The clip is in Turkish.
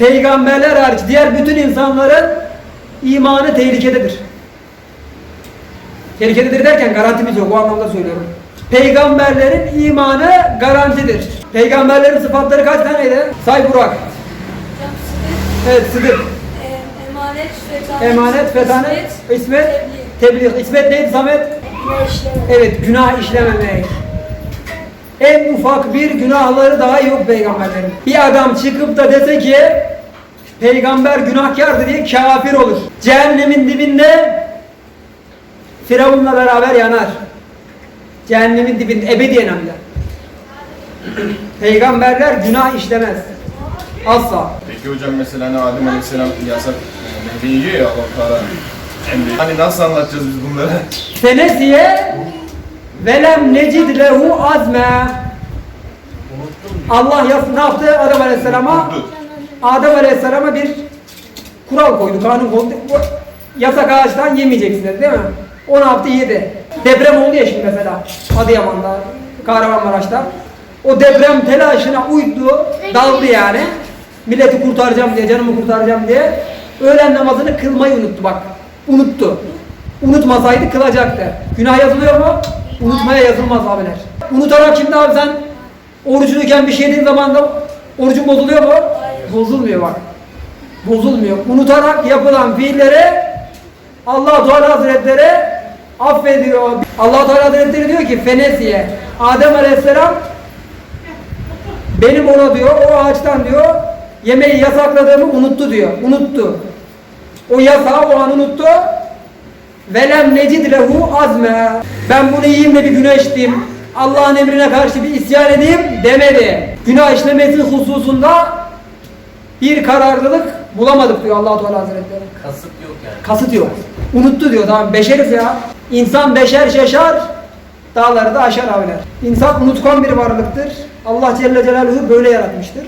peygamberler hariç diğer bütün insanların imanı tehlikededir. Tehlikededir derken garantimiz yok o anlamda söylüyorum. Peygamberlerin imanı garantidir. Peygamberlerin sıfatları kaç taneydi? Say Burak. Evet Sıdık. emanet, fetanet, ismet, tebliğ. İsmet neydi Samet? günah işlemek. Evet günah işlememek. En ufak bir günahları daha yok peygamberlerin. Bir adam çıkıp da dese ki peygamber günahkardı diye kafir olur. Cehennemin dibinde Firavun'la beraber yanar. Cehennemin dibinde ebediyen hem de. Peygamberler günah işlemez. Asla. Peki hocam mesela hani Adem Aleyhisselam yasak e, meyve yiyor ya Allah Teala. Hani nasıl anlatacağız biz bunları? Fenesiye velem necid lehu azme. Allah ne yaptı Adem Aleyhisselam'a? Adem Aleyhisselam'a bir kural koydu, kanun koydu. Bu yasak ağaçtan yemeyeceksin dedi değil mi? O ne yaptı? Yedi. Deprem oldu ya şimdi mesela Adıyaman'da, Kahramanmaraş'ta. O deprem telaşına uydu, daldı yani. Milleti kurtaracağım diye, canımı kurtaracağım diye. Öğlen namazını kılmayı unuttu bak. Unuttu. Unutmasaydı kılacaktı. Günah yazılıyor mu? Unutmaya yazılmaz abiler. Unutarak şimdi abi sen orucunuyken bir şey yediğin zaman da orucun bozuluyor mu? Bozulmuyor bak. Bozulmuyor. Unutarak yapılan fiillere Allah Teala Hazretleri affediyor. Allah Teala Hazretleri diyor ki Fenesiye Adem Aleyhisselam benim ona diyor o ağaçtan diyor yemeği yasakladığımı unuttu diyor. Unuttu. O yasağı o an unuttu. Velem necid lehu azme. Ben bunu yiyeyim de bir günah işleyeyim. Allah'ın emrine karşı bir isyan edeyim demedi. Günah işlemesi hususunda bir kararlılık bulamadık diyor Allah Teala Hazretleri. Kasıt yok yani. Kasıt yok. Unuttu diyor tamam beşeriz ya. İnsan beşer şaşar, dağları da aşar abiler. İnsan unutkan bir varlıktır. Allah Celle Celaluhu böyle yaratmıştır.